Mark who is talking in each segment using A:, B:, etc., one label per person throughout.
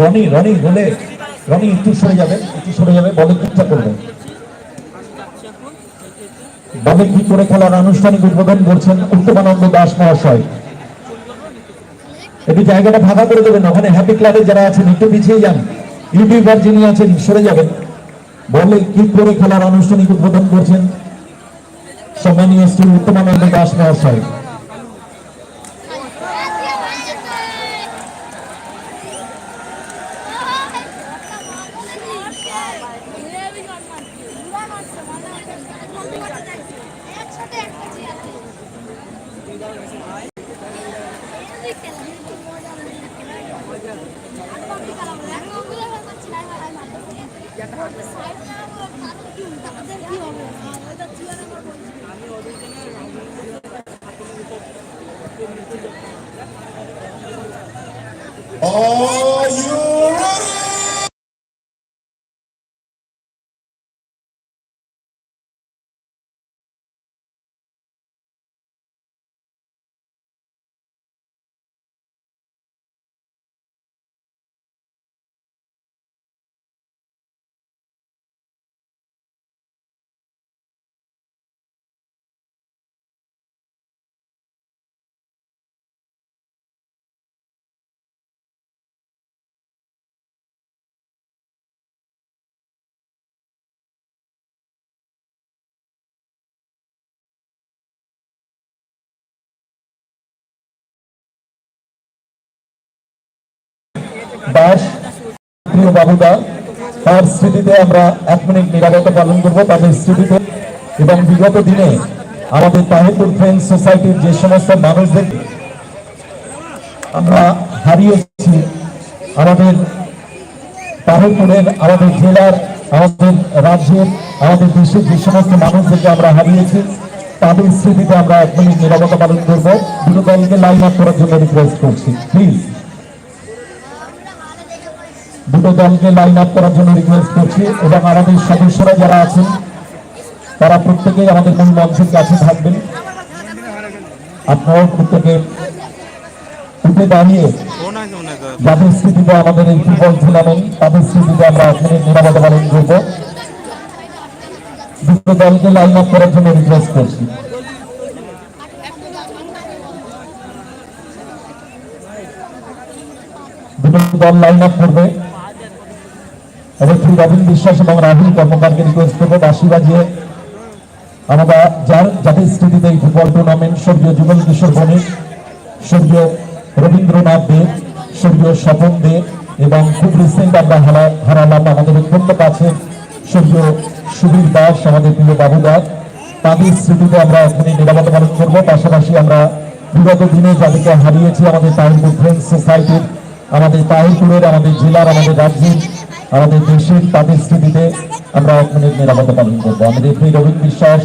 A: রনি রনি বলে রনি একটু সরে যাবে, একটু সরে যাবে, বলে চেষ্টা করবে। বলে কি করে খেলার আনুষ্ঠানিক উদ্বোধন করছেন উত্তমানন্দ দাস মহাশয়। একটু জায়গাটা ফাঁকা করে দেবেন, ওখানে হ্যাপি ক্লাবে যারা আছেন, একটু পিছিয়ে যান। ইউটিউবার যিনি আছেন, সরে যাবেন। বলে কি করে খেলার আনুষ্ঠানিক উদ্বোধন করছেন সম্মানীয় শ্রী উত্তমানন্দ দাস মহাশয়।
B: Are you
A: দাস প্রিয় বাবুদা, তার স্মৃতিতে আমরা এক মিনিট নিরাপত্তা পালন করব তাদের স্মৃতিতে। এবং বিগত দিনে আমাদের তাহিরপুর ফ্রেন্ড সোসাইটির যে সমস্ত মানুষদের আমরা হারিয়েছি, আমাদের তাহিরপুরের, আমাদের জেলার, আমাদের রাজ্যের, আমাদের দেশের যে সমস্ত মানুষদেরকে আমরা হারিয়েছি, তাদের স্মৃতিতে আমরা এক মিনিট নিরাপত্তা পালন করব। দুটো দলকে লাইন আপ করার জন্য রিকোয়েস্ট করছি। প্লিজ দুটো দলকে লাইন আপ করার জন্য রিকোয়েস্ট করছি এবং আমাদের সদস্যরা যারা আছেন, তারা প্রত্যেকেই আমাদের মূল মঞ্চের কাছে থাকবেন। আপনারাও প্রত্যেকে উঠে দাঁড়িয়ে যাদের স্মৃতিতে আমাদের এই ফুটবল টুর্নামেন্ট তাদের স্মৃতিতে আমরা এখানে নিরাপত্তা পালন করব দুটো দলকে লাইন আপ করার জন্য রিকোয়েস্ট করছি। দুটো দল লাইন আপ করবে। শ্রী রবীন বিশ্বাস এবং রাহুল কর্মকারকে রিকোয়েস্ট করব বাসি বাজিয়ে। আমরা যার, যাদের স্মৃতিতে এই ফুটবল টুর্নামেন্ট স্বর্গীয় যুগল কিশোর বণিক, স্বর্গীয় রবীন্দ্রনাথ দেব স্বর্গীয় স্বপন দেব এবং খুব রিসেন্ট আমরা হারা, হারালাম আমাদের অত্যন্ত কাছে স্বর্গীয় সুবীর দাস, আমাদের প্রিয় বাবু দাস। তাদের স্মৃতিতে আমরা এখানে নিরাপত্তা পালন করব। পাশাপাশি আমরা বিগত দিনে যাদেরকে হারিয়েছি আমাদের তাহিরপুর ফ্রেন্ডস সোসাইটির আমাদের তাহিরপুরের, আমাদের জেলার, আমাদের রাজ্যের আমাদের দেশের তাদের স্মৃতিতে আমরা এক মিনিট নিরাপত্তা পালন করব। আমাদের প্রিয় রবীন বিশ্বাস,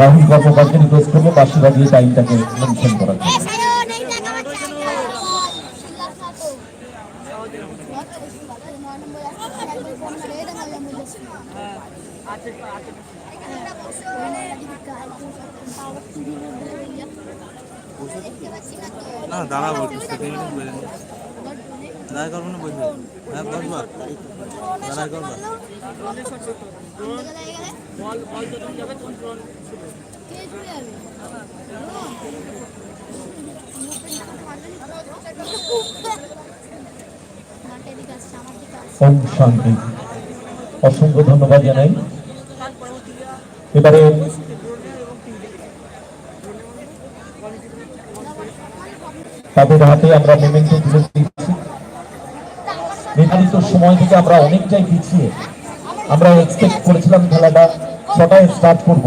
A: রাহুল কর্মকারকে রিকোয়েস্ট করব পাশে বাজিয়ে টাইমটাকে মেনশন করার জন্য।
C: না, দাঁড়াবো দাঁড়ায় করব না বসবে হ্যাঁ? বসবা দাঁড়ায় করবা
A: শান্তি অসংখ্য ধন্যবাদ জানাই। এবারে তাদের হাতে আমরা দিচ্ছি নির্ধারিত সময় থেকে আমরা অনেকটাই পিছিয়ে। আমরা এক্সপেক্ট করেছিলাম খেলাটা ছটায় স্টার্ট করব।